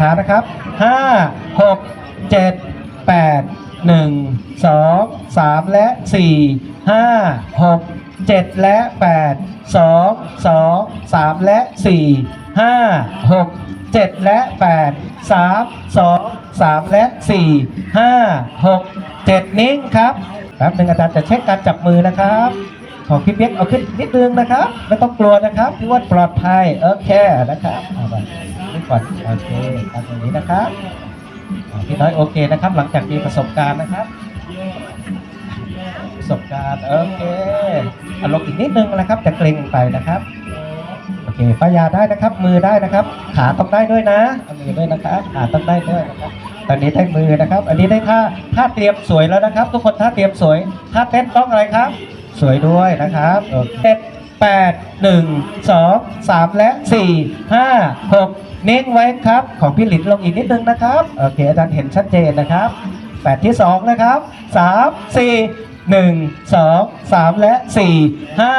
ช้าๆนะครับห้าหกเจ็ดแปดหนึ่งสองสามและสี่ห้าหกเจ็ดและแปดสองสองสามและสี่ห้าหกเจ็ดและแปดสามสองสามและสี่ห้าหกเจ็ดนิ่งครับแป๊บหนึ่งอาจารย์จะเช็คการจับมือนะครับของพี่เปียกเอาขึ้นนิดนึงนะครับ ไม่ต้องกลัวนะครับพี่ว่าปลอดภัยโอเคนะครับ ก่อนโอเคทำตรงนี้นะครับพี่น้อยโอเคนะครับ หลังจากมีประสบการณ์นะครับ ประสบการณ์โอเคอาลงอีกนิดนึงนะครับ จะเกรงไปนะครับโอเคป้ายาได้นะครับ มือได้นะครับ ขาต้องได้ด้วยนะเอามือด้วยนะครับขาต้องได้ด้วยนะครับตอนนี้ได้มือนะครับ อันนี้ได้ท่าท่าเตรียมสวยแล้วนะครับ ทุกคนท่าเตรียมสวยท่าเต้นต้องอะไรครับ สวยด้วยนะครับโอเค เจ็ดแปดหนึ่งสองสามและสี่ห้าหกนิ่งไว้ครับ ของพี่หลินลงอีกนิดนึงนะครับ โอเค อาจารย์เห็นชัดเจนนะครับแปดที่สองนะครับสามสี่หนึ่งสองสามและสี่ห้า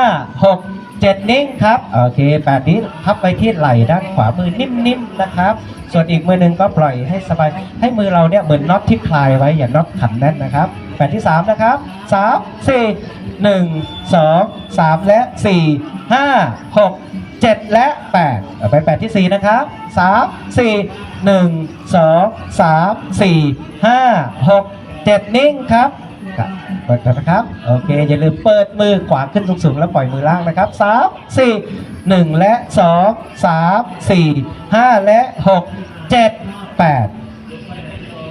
หกเจ็ดนิ่งครับ โอเคแปดนี้พับไปที่ไหล่ด้านขวามือนิ่มๆนะครับ ส่วนอีกมือหนึ่งก็ปล่อยให้สบาย ให้มือเราเนี่ยเหมือนน็อตที่คลายไว้อย่าน็อตขันแน่นนะครับ แปดที่สามนะครับสามสี่หนึ่งสองสามและสี่ห้าหกเจ็ดและแปดเอาไปแปดที่สี่นะครับสามสี่หนึ่งสองสามสี่ห้าหกเจ็ดนิ่งครับเปิดนนะครับ โอเค อย่าลืมเปิดมือขวาขึ้นสูงๆ แล้วปล่อยมือล่างนะครับสามสี่หนึ่งและสองสามสี่ห้าและหกเจ็ดแปด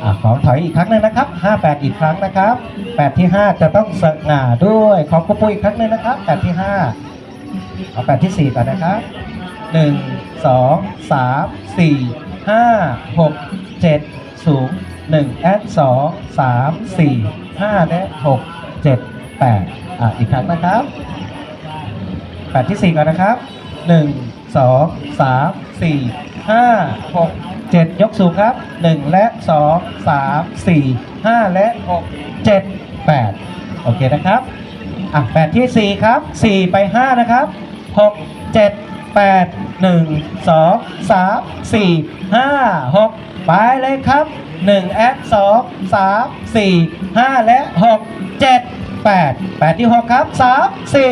อะขอถอยอีกครั้งหนึ่งนะครับห้าแปดอีกครั้งนะครับแปดที่ห้าจะต้องสง่าด้วยขอกุปุยอีกครั้งหนึ่งนะครับแปดที่ห้าเอาแปดที่สี่ก่อนนะครับหนึ่งสองสามสี่ห้าหกเจ็ดสูงหนึ่งแอดสองสามสี่ห้าและหกเจ็ดแปดอะอีกครั้งนะครับแปดที่สี่ก่อนนะครับหนึ่งสอง สามสี่ห้าหกเจ็ดยกสูงครับหนึ่งและสองสามสี่ห้าและหกเจ็ดแปดโอเคนะครับ อะแปดที่สี่ครับสี่ไปห้านะครับหกเจ็ดแปดหนึ่งสองสามสี่ห้าหกไปเลยครับหนึ่งแอดสองสามสี่ห้าและหกเจ็ดแปดแปดที่หกครับสามสี่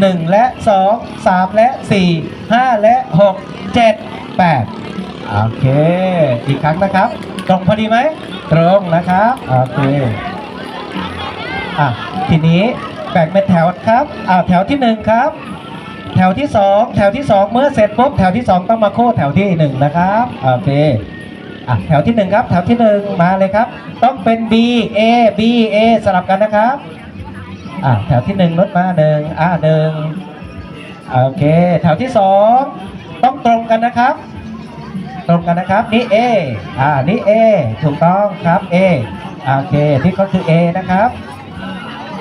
หนึ่งและสองสามและสี่ห้าและหกเจ็ดแปด โอเค อีกครั้งนะครับ ตรงพอดีไหม ตรงนะครับ โอเค อะ ทีนี้แบ่งเป็นแถวครับอ่าแถวที่หนึ่งครับ แถวที่สองแถวที่สองเมื่อเสร็จปุ๊บ แถวที่สองต้องมาโค้แถวที่หนึ่งนะครับ โอเคอะแถวที่หนึ่งครับ แถวที่หนึ่งมาเลยครับ ต้องเป็น B A B A สลับกันนะครับอะแถวที่หนึ่งลดมาหนึ่งอะหนึ่งโอเค แถวที่สองต้องตรงกันนะครับ ตรงกันนะครับ นี่ A อ่า นี่ A ถูกต้องครับ A โอเค ที่ก็คือ A นะครับ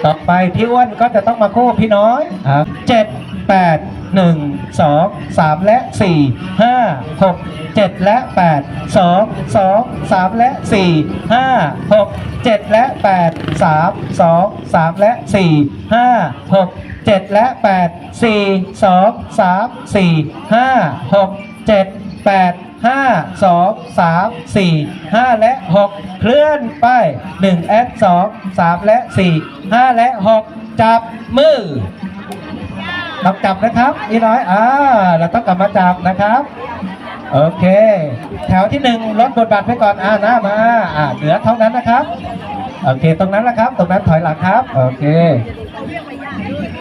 ต่อไปพี่อ้วนก็จะต้องมาคู่พี่น้อยเจ็ดแปดหนึ่งสองสามและสี่ห้าหกเจ็ดและแปดสองสองสามและสี่ห้าหกเจ็ดและแปดสามสองสามและสี่ห้าหกเจ็ดและแปดสี่สองสามสี่ห้าหกเจ็ดแปด ห้าสองสามสี่ห้าและหกเคลื่อนไปหนึ่งแอดสองสามและสี่ห้าและหกจับมือต้องจับนะครับนี่น้อยอ่าเราต้องกลับมาจับนะครับ โอเค แถวที่หนึ่งลดบทบาทไปก่อนอ่าหน้ามาอ่าเหลือเท่านั้นนะครับ โอเค ตรงนั้นแหละครับ ตรงนั้นถอยหลังครับ โอเค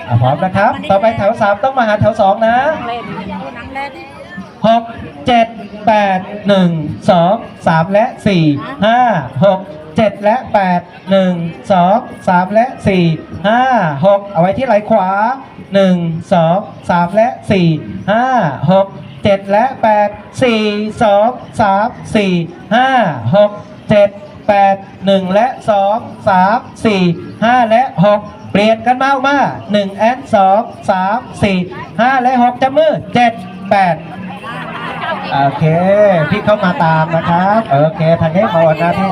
อพร้อมนะครับ ต่อไปแถวสามต้องมาหาแถวสองนะ หกเจ็ดแปดหนึ่งสองสามและสี่ห้าหกเจ็ดและแปดหนึ่งสองสามและสี่ห้าหกเอาไว้ที่ไหล่ขวาหนึ่งสองสามและสี่ห้าหกเจ็ดและแปดสี่สองสามสี่ห้าหกเจ็ดแปดหนึ่งและสองสามสี่ห้าและหกเปลี่ยนกันมาออกมาหนึ่งแอนสองสามสี่ห้าและหกจับมือเจ็ดแปด โอเค พี่เข้ามาตามนะครับ โอเคทางนี้มาวันหน้าที่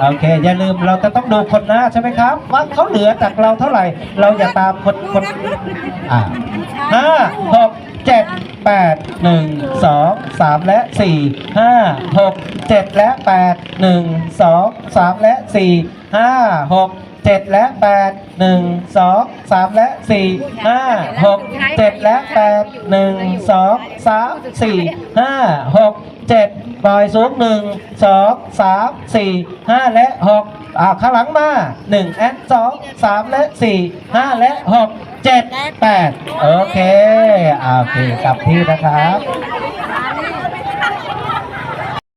โอเค อย่าลืมเราจะต้องดูคนหน้าใช่ไหมครับ ว่าเขาเหลือจากเราเท่าไหร่ เราอย่าตามคนคนอ่าห้าหกเจ็ดแปดหนึ่งสองสามและสี่ห้าหกเจ็ดและแปดหนึ่งสองสามและสี่ห้าหก เจ็ดและแปดหนึ่งสองสามและสี่ห้าหกเจ็ดและแปดหนึ่งสองสามสี่ห้าหกเจ็ดปล่อยสูงหนึ่งสองสามสี่ห้าและหกอ่าข้างหลังมาหนึ่งแอนสองสามและสี่ห้าและหกเจ็ดแปดโอเคอ่าโอเคกลับที่นะครับ